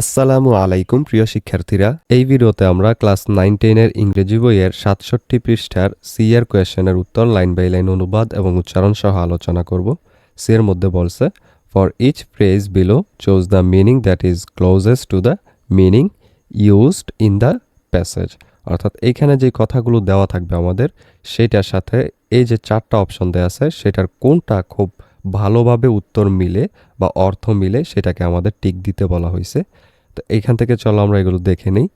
আসসালামু আলাইকুম, প্রিয় শিক্ষার্থীরা। এই ভিডিওতে আমরা ক্লাস নাইন টেনের ইংরেজি বইয়ের সাতষট্টি পৃষ্ঠার সি এর কোয়েশনের উত্তর লাইন বাই লাইন অনুবাদ এবং উচ্চারণ সহ আলোচনা করব। সি এর মধ্যে বলছে for each phrase below choose the meaning that is closest to the meaning used in the passage অর্থাৎ এইখানে যে কথাগুলো দেওয়া থাকবে আমাদের, সেটার সাথে এই যে চারটা অপশন দেওয়া আছে, সেটার কোনটা খুব ভালোভাবে উত্তর মিলে বা অর্থ মিলে সেটাকে আমাদের টিক দিতে বলা হয়েছে। তো এইখান থেকে চলো আমরা এগুলো দেখে নিই।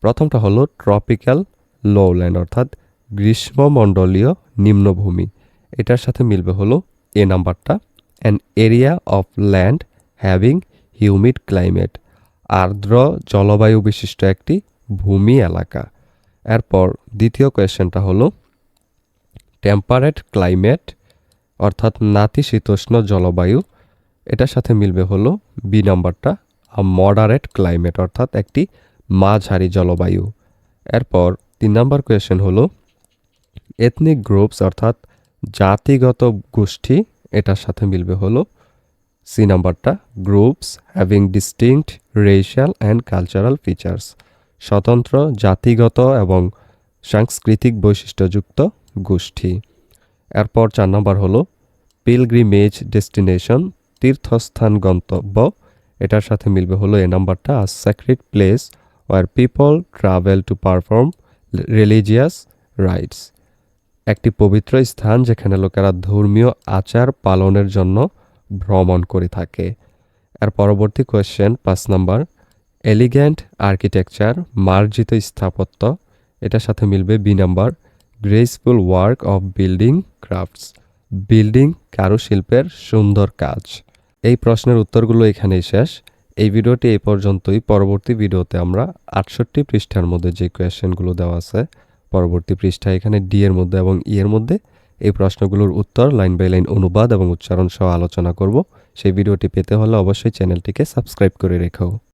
প্রথমটা হলো ট্রপিক্যাল লোল্যান্ড অর্থাৎ গ্রীষ্মমণ্ডলীয় নিম্নভূমি। এটার সাথে মিলবে হলো এ নাম্বারটা। An area of land having humid climate আর্দ্র জলবায়ু বিশিষ্ট একটি ভূমি এলাকা। এরপর দ্বিতীয় কোয়েশ্চেনটা হলো টেম্পারেট ক্লাইমেট অর্থাৎ নাতিশীতোষ্ণ জলবায়ু, এটার সাথে মিলবে হলো বি নাম্বারটা মডারেট ক্লাইমেট অর্থাৎ একটি মাঝারি জলবায়ু। এরপর তিন নাম্বার কোয়েশ্চেন হলো এথনিক গ্রুপস অর্থাৎ জাতিগত গোষ্ঠী, এটার সাথে মিলবে হলো সি নাম্বারটা groups having distinct racial and cultural features স্বতন্ত্র জাতিগত এবং সাংস্কৃতিক বৈশিষ্ট্যযুক্ত গোষ্ঠী। এরপর চার নম্বর হলো পিলগ্রিমেজ ডেস্টিনেশন, তীর্থস্থান গন্তব্য। এটার সাথে মিলবে হলো এ নাম্বারটা a sacred place where people travel to perform religious rites একটি পবিত্র স্থান যেখানে লোকেরা ধর্মীয় আচার পালনের জন্য ভ্রমণ করে থাকে। এর পরবর্তী কোয়েশ্চেন পাঁচ নাম্বার এলিগ্যান্ট আর্কিটেকচার মার্জিত স্থাপত্য। এটার সাথে মিলবে B number graceful work of building crafts building কারুশিল্পের সুন্দর কাজ। এই প্রশ্নের উত্তরগুলো এখানেই শেষ। এই ভিডিওটি এই পর্যন্তই। পরবর্তী ভিডিওতে আমরা আটষট্টি পৃষ্ঠার মধ্যে যে কোয়েশ্চেনগুলো দেওয়া আছে, পরবর্তী পৃষ্ঠা এখানে ডি এর মধ্যে এবং ই এর মধ্যে এই প্রশ্নগুলোর উত্তর, লাইন বাই লাইন অনুবাদ এবং উচ্চারণ সহ আলোচনা করব। সেই ভিডিওটি পেতে হলে অবশ্যই চ্যানেলটিকে সাবস্ক্রাইব করে রেখো।